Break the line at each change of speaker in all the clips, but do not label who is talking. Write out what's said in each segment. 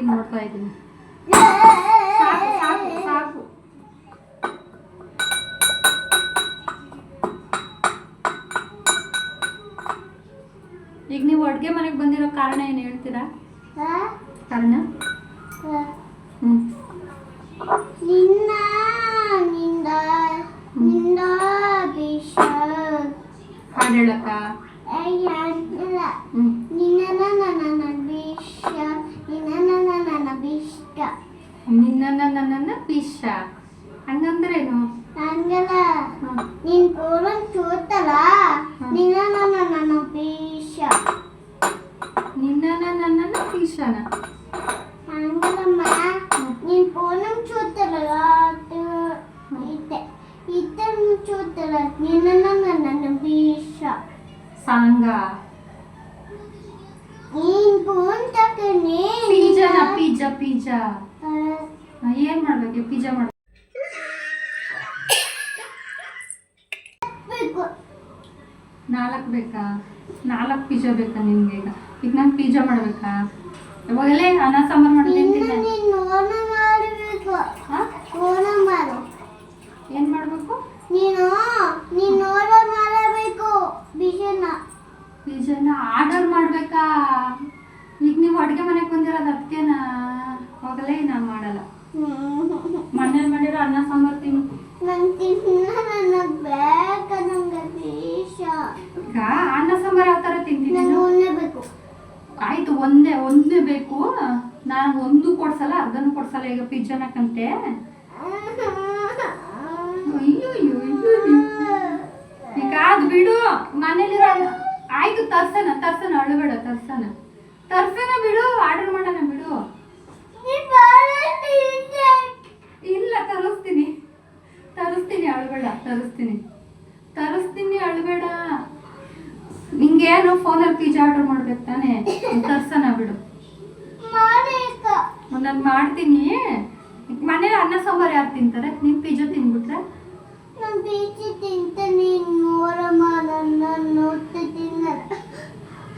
TV ನೋಡ್ತಾ ಇದ್ದೀನಿ. ಸಾಕು ಸಾಕು ಸಾಕು. ಈಗ ನೀವು ಅಡುಗೆ ಮನೆಗೆ ಬಂದಿರೋ ಕಾರಣ ಏನು ಹೇಳ್ತೀರಾ? ಕಾರಣ? ಹ್ಞೂ
ನಿನ್ನ ನಿಂದ ನಿಂದ ವಿಷ
ಹಾಡು ಹೇಳಕ್ಕ
ಅಯ್ಯಲ್ಲ
ಹ್ಞೂ
ನಿನ್ನ ನನ್ನ ವಿಷ ನಿನ್ನ ನನ್ನ ವಿಷ್ಟ
ನಿನ್ನ ನನ್ನನ್ನು ಪಿಶ ಹಂಗಂದ್ರೇನು
ಹಂಗಲ್ಲ
ಹ್ಞೂ
ನಿನ್ ಪೂರನ್ ಚೂತಲ್ಲ ನಿನ್ನ ನನ್ನ ನನ್ನ ವಿಷ
ನಿನ್ನ ನನ್ನನ್ನು ಪಿಶನ
ಹಂಗಲ್ಲಮ್ಮ ನಿನ್ ಪೂರನ್ ಚೂತಲ್ಲ ಇತ್ತೆ ಇತ್ತೆ ಚೂತಲ್ಲ ನಿನ್ನ ನನ್ನ ನನ್ನ ವಿಷ
ಸಾಂಗ
ನೀನ್ ಫೋನ್ ತಕನೆ
ಪಿಜ್ಜಾನ ಪಿಜ್ಜಾ ಪಿಜ್ಜಾ ಏನು ಮಾಡ್ಬೇಕು? ಪಿಜ್ಜಾ ಮಾಡಬೇಕು. ನಾಲ್ಕು ಬೇಕಾ? ನಾಲ್ಕು ಪಿಜ್ಜಾ ಬೇಕಾ ನಿಮ್ಗೆ ಈಗ? ಈಗ ನಾನು ಪಿಜ್ಜಾ ಮಾಡ್ಬೇಕಾ? ಇವಾಗಲೇ ಅನ್ನ ಸಾಂಬಾರು
ಮಾಡ್ಬೇಕು.
ಏನು ಮಾಡಬೇಕು?
ನೀನು ನೀನ್ ಓನ ಮಾಡಬೇಕು ಬಿಜನ
ಪಿಜ್ಜಾನ ಆರ್ಡರ್ ಮಾಡಬೇಕಾ ಈಗ ನೀವು ಅಡುಗೆ ಮನೆಗೆ ಬಂದಿರೋದು ಅದಕ್ಕೇನಾ ಹೋಗಲೇ ನಾನು ಮಾಡಲ್ಲ ಮನೇಲಿ ಮಾಡಿರೋ ಅನ್ನ ಸಾಂಬಾರ್ ತಿನ್ನು.
ನಂಗೆ ತಿನ್ನ ನನ್ನ ಬೇಕ ನಂಗೆ ಬೀಷ
ಈಗ ಅನ್ನ ಸಾಂಬಾರ್ ಯಾವ ಥರ ತಿಂತೀನಿ?
ಬೇಕು.
ಆಯ್ತು ಒಂದೇ ಒಂದೇ ಬೇಕು. ನಾನು ಒಂದು ಕೊಡ್ಸಲ್ಲ ಅರ್ಧನೂ ಕೊಡ್ಸಲ್ಲ ಈಗ ಪಿಜ್ಜಾನಕ್ಕಂತೆ ಕಂತೆ. ಈಗ ಅದು ಬಿಡು ಮನೇಲಿರೋ ಆಯ್ತು ತರ್ಸನ ತರ್ಸನ ಅಳುಬೇಡ ತರ್ಸನ. ತರ್ಸನ ಬಿಡು ಆರ್ಡರ್ ಮಾಡೋಣ ಬಿಡು. ಇಲ್ಲ ತರಿಸ್ತೀನಿ. ತರಿಸ್ತೀನಿ ಅಳ್ಬೇಡ ತರಿಸ್ತೀನಿ. ತರಿಸ್ತೀನಿ ಅಳಬೇಡ. ನಿಂಗೇನು ಫೋನಲ್ಲಿ ಪಿಜ್ಜಾ ಆರ್ಡರ್ ಮಾಡ್ಬೇಕು ತಾನೇ? ತರ್ಸನ ಬಿಡು. ನಾನು ಮಾಡ್ತೀನಿ. ಮನೇಲಿ ಅನ್ನ ಸಾಂಬಾರು ಯಾರು ತಿಂತಾರೆ? ನೀನು ಪಿಜ್ಜಾ ತಿನ್ಬಿಟ್ರೆ?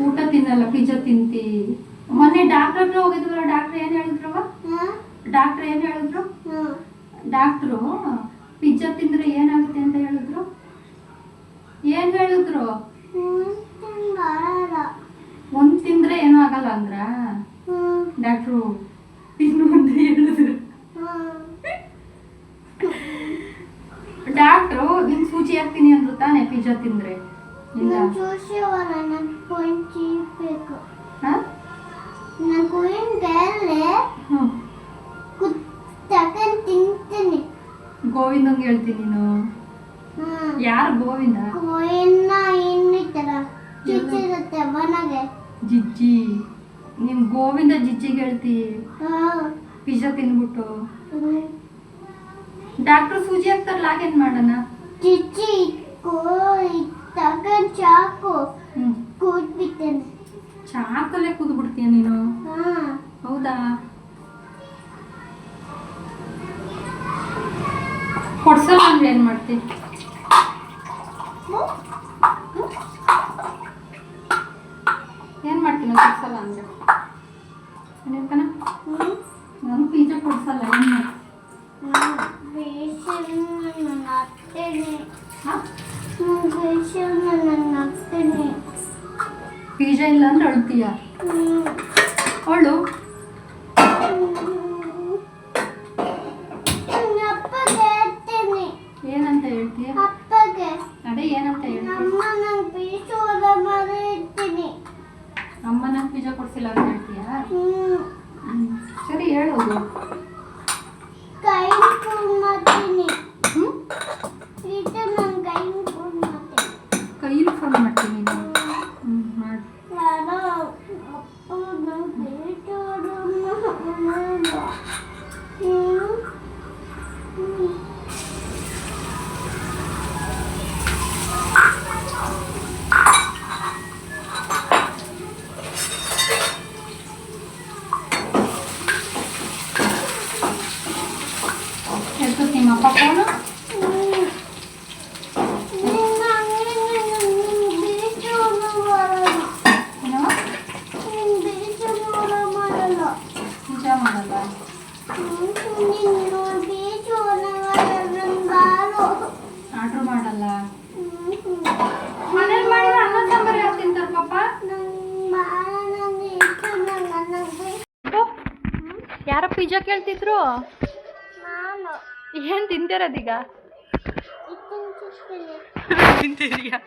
ಊಟ ತಿನ್ನಲ್ಲ. ಪಿಜ್ಜಾ ತಿಂತಿ. ಮೊನ್ನೆ ಡಾಕ್ಟರ್ ಹತ್ರ ಹೋಗಿದ್ವಲ್ಲ ಡಾಕ್ಟರ್ ಏನು ಹೇಳಿದ್ರವ? ಡಾಕ್ಟರ್ ಏನ್ ಹೇಳಿದ್ರು? ಡಾಕ್ಟ್ರು, ಪಿಜ್ಜಾ ತಿಂದ್ರೆ ಏನಾಗುತ್ತೆ ಅಂತ ಹೇಳಿದ್ರು? ಏನ್ ಹೇಳಿದ್ರು? ಒಂದ್ ತಿಂದ್ರೆ ಏನೂ ಆಗಲ್ಲ ಅಂದ್ರ? ಡಾಕ್ಟ್ರು ತಿನ್ನು ಅಂತ ಹೇಳಿದ್ರು. ಡಾಕ್ಟ್ರು, ನಿನ್ ಸೂಚಿ ಹಾಕ್ತೀನಿ ಅಂದ್ರು ತಾನೆ ಪಿಜ್ಜಾ ತಿಂದ್ರೆ?
ನಾನು
ಗೋವಿಂದಂಗೆ ಹೇಳ್ತೀನಿ ನೀನು.
ಹ್ಮ್.
ಯಾರು ಗೋವಿಂದ?
ಕೋಯನ್ನ ಇನ್ನಿತರ ಚಿಚ್ಚಿರುತ್ತೆ ಮನೆಗೆ.
ಜಿಜ್ಜಿ. ನಿಮ್ ಗೋವಿಂದ ಜಿಜ್ಜಿಗೆ ಹೇಳ್ತಿ.
ಹಾ.
ಪಿಜ್ಜಾ ತಿನ್ಬಿಟ್ಟು. ಡಾಕ್ಟರ್ ಸೂಜಿ ಹಾಕ್ತಾರಲ್ಲ ಆಗೇನ್ ಮಾಡೋಣ?
ಜಿಜ್ಜಿ ತಕನ್ ಚಾಕು.
ಹ್ಮ್.
ಕೂತ್ಬಿಟ್ಟೇನೆ
ಚಾಕಲ್ಲೇ ಕೂದ್ಬಿಡ್ತೀಯ ನೀನು? ಕೊಡ್ಸಲ್ಲ ಅಂದ್ರೆ ಏನ್ ಮಾಡ್ತಿ
ನಂಗೆ ಬೀಸೋದ ಮಾಡಿ ಇರ್ತೀನಿ.
ಅಮ್ಮ ನಂಗೆ ಪಿಜ್ಜಾ ಕೊಡ್ಸಿಲ್ಲ ಅಂತ ಹೇಳ್ತೀಯಾ? ಸರಿ ಹೇಳೋದು
ಕೈ ಫೋನ್ ಮಾಡ್ತೀನಿ
ಹ್ಞೂ
ಇದು ನನ್ನ ಕೈ ಫೋನ್ ಮಾಡ್ತೀನಿ
ಕೈಲಿ ಫೋನ್ ಮಾಡ್ತೀನಿ ನೀನು ಹ್ಞೂ ಮಾಡಿ
ಯಾರೋ ಅಪ್ಪ ನಂಗೆ ಬೀಸೋದು ಮಾಡಲ್ಲ. ಹ್ಮ್ ಹ್ಮ್
ಎಷ್ಟು ನಿಮ್ಮ ಅಪ್ಪ ಫೋನು
ನಿನ್ನ ಅಂಗಡಿಗೆ ನಿನ್ನ ಬೀಸೋದು ಬರಲ್ಲ
ಏನವ
ನಿನ್ನ ಬೀಸೋದು ಮಾಡಲ್ಲ
ಪಿಜ್ಜಾ
ಮಾಡಲ್ಲ ಆರ್ಡ್ರ್ ಮಾಡಲ್ಲ. ಮನೇಲಿ ಮಾಡಿದ್ರೆ ಅನ್ನ ಸಾಂಬಾರು ಯಾರು ತಿಂತಾರೆ ಪಾಪ ಯಾರ ಪಿಜ್ಜಾ ಕೇಳ್ತಿದ್ರು? ಏನು ತಿಂತಿರೋದೀಗ ತಿಂತೀರಿಯಾ